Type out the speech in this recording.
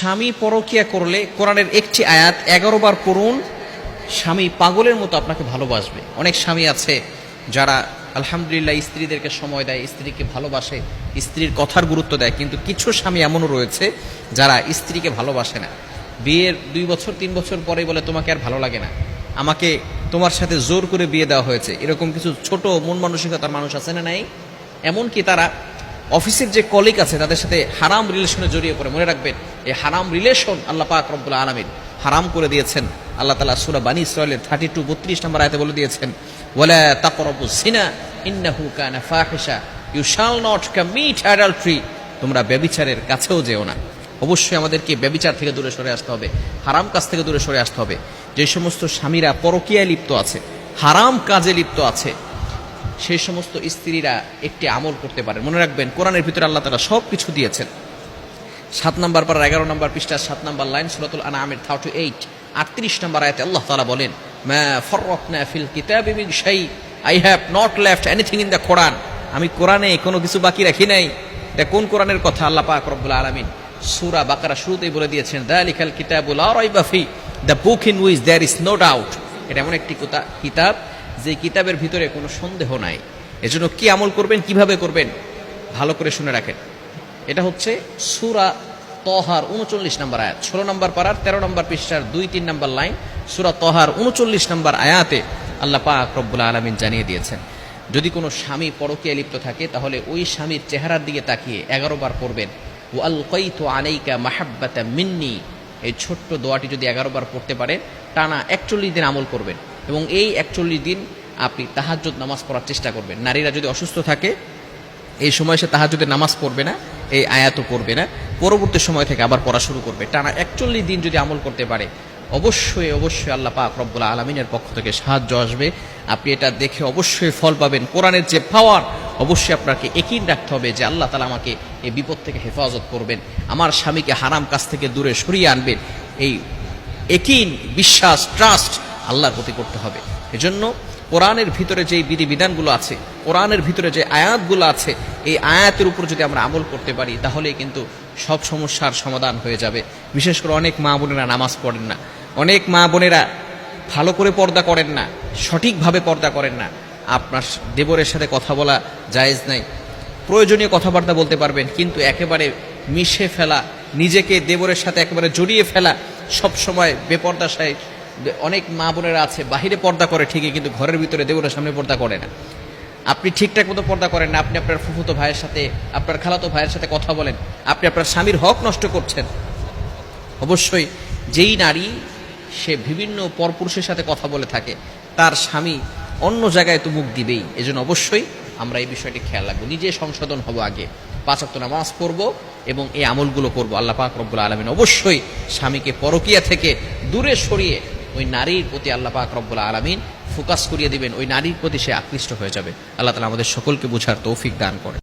স্বামী পরকিয়া করলে কোরআনের একটি আয়াত এগারো বার পড়ুন, স্বামী পাগলের মতো আপনাকে ভালোবাসবে। অনেক স্বামী আছে যারা আলহামদুলিল্লাহ স্ত্রীদেরকে সময় দেয়, স্ত্রীকে ভালোবাসে, স্ত্রীর কথার গুরুত্ব দেয়, কিন্তু কিছু স্বামী এমনও রয়েছে যারা স্ত্রীকে ভালোবাসে না। বিয়ের দুই বছর, তিন বছর পরে বলে, তোমাকে আর ভালো লাগে না। আমাকে তোমার সাথে জোর করে বিয়ে দেওয়া হয়েছে। এরকম কিছু ছোট মন মানসিকতার মানুষ আছে না নাই? এমনকি তারা অফিসের যে কলিগ আছে, তাদের সাথে হারাম রিলেশনে জড়িয়ে পড়ে। মনে রাখবেন, এই হারাম রিলেশন আল্লাহ পাক রব্বুল আলমিন হারাম করে দিয়েছেন। আল্লাহ তালা সুরা বানী ইসরায়েলের থার্টি টু বত্রিশ নম্বর আয়তে বলে দিয়েছেন, ওয়ালা তাকরাবু সিনা ইন্নাহু কানা ফাহিশা। You shall not commit adultery তোমরা ব্যবিচারের কাছেও যেও না। অবশ্যই আমাদেরকে ব্যবিচার থেকে দূরে সরে আসতে হবে, হারাম কাজ থেকে দূরে সরে আসতে হবে। যে সমস্ত স্বামীরা পরকীয়ায় লিপ্ত আছে, হারাম কাজে লিপ্ত আছে সেই সমস্ত স্ত্রীরা একটি আমল করতে পারে মনে রাখবেন, কোরআনের ভিতরে আল্লাহ তারা সব কিছু দিয়েছেন। সাত নম্বর পর, এগারো নম্বর পৃষ্ঠা, সাত নম্বর লাইন, সুরাতুল আনামের থার্টি এইট আটত্রিশ নম্বর আয়াতে আল্লাহ তালা বলেন ফিল শাই I have not left anything in the Quran. আমি কোরআনে কোনো কিছু বাকি রাখি নাই। এটা কোন কোরআনের কথা? আল্লাহ পাক রব্বুল আলামিন সূরা বাকারা শুরুতেই বলে দিয়েছেন, দালিকাল কিতাবুল ফি, the book in which there is no doubt. এটা এমন একটি কোতা- কিতাব যে কিতাবের ভিতরে কোনো সন্দেহ নাই। এজন্য কি আমল করবেন, কীভাবে করবেন, ভালো করে শুনে রাখেন। এটা হচ্ছে সুরা তহার উনচল্লিশ নম্বর আয়াত। ষোলো নম্বর পাড়ার, তেরো নম্বর পৃষ্ঠার, দুই, তিন নম্বর লাইন সুরা তহার উনচল্লিশ নম্বর আয়াতে আল্লাহ পাক রব্বুল আলমিন জানিয়ে দিয়েছেন, যদি কোনো স্বামী পরকীয়া লিপ্ত থাকে, তাহলে ওই স্বামীর চেহারার দিকে তাকিয়ে এগারো বার পড়বেন ও আল কৈতু আনাইকা মাহাব্বাতা মিন্নি এই ছোট্ট দোয়াটি যদি এগারো বার পড়তে পারেন, টানা একচল্লিশ দিন আমল করবেন। এবং এই একচল্লিশ দিন আপনি তাহাজ্জুদ নামাজ পড়ার চেষ্টা করবেন। নারীরা যদি অসুস্থ থাকে, এই সময় সে তাহাজুদের নামাজ পড়বে না, এই আয়াতও পড়বে না। পরবর্তী সময় থেকে আবার পড়া শুরু করবে। টানা একচল্লিশ দিন যদি আমল করতে পারে, অবশ্যই অবশ্যই আল্লাহ পাক রব্বুল আলমিনের পক্ষ থেকে সাহায্য আসবে। আপনি এটা দেখে অবশ্যই ফল পাবেন। কোরআনের যে পাওয়ার অবশ্যই আপনাকে একিন রাখতে হবে যে আল্লাহ তালা আমাকে এই বিপদ থেকে হেফাজত করবেন। আমার স্বামীকে হারাম কাছ থেকে দূরে সরিয়ে আনবেন। এই একিন বিশ্বাস ট্রাস্ট আল্লাহর প্রতি করতে হবে। এজন্য কোরআনের ভিতরে যে বিধিবিধানগুলো আছে, কোরআনের ভিতরে যে আয়াতগুলো আছে, এই আয়াতের উপর যদি আমরা আমল করতে পারি তাহলে কিন্তু সব সমস্যার সমাধান হয়ে যাবে। বিশেষ করে অনেক মা বোনেরা নামাজ পড়েন না। অনেক মা বোনেরা ভালো করে পর্দা করেন না, সঠিকভাবে পর্দা করেন না। আপনার দেবরের সাথে কথা বলা জায়েজ নাই। প্রয়োজনীয় কথাবার্তা বলতে পারবেন, কিন্তু একেবারে মিশে ফেলা, নিজেকে দেবরের সাথে একেবারে জড়িয়ে ফেলা সব সময় বেপর্দাশায় অনেক মা বোনেরা আছে, বাহিরে পর্দা করে ঠিকই, কিন্তু ঘরের ভিতরে দেবরের সামনে পর্দা করে না। আপনি ঠিকঠাক মতো পর্দা করেন না, আপনি আপনার ফুফুতো ভাইয়ের সাথে, আপনার খালাতো ভাইয়ের সাথে কথা বলেন, আপনি আপনার স্বামীর হক নষ্ট করছেন। অবশ্যই যেই নারী সে বিভিন্ন পরপুরুষের সাথে কথা বলে থাকে, তার স্বামী অন্য জায়গায় তো মুখ দিবেই। এজন্য অবশ্যই আমরা এই বিষয়টি খেয়াল রাখব। নিজে সংশোধন হব আগে। পাঁচাত্ত নামাজ পড়ব এবং এই আমলগুলো করব। আল্লাহ পাক রব্বুল আলমিন অবশ্যই স্বামীকে পরকিয়া থেকে দূরে সরিয়ে ওই নারীর প্রতি আল্লাহ পাক রব্বুল আলমিন ফোকাস করিয়ে দিবেন, ওই নারীর প্রতি সে আকৃষ্ট হয়ে যাবে। আল্লাহ তালা আমাদের সকলকে বুঝার তৌফিক দান করে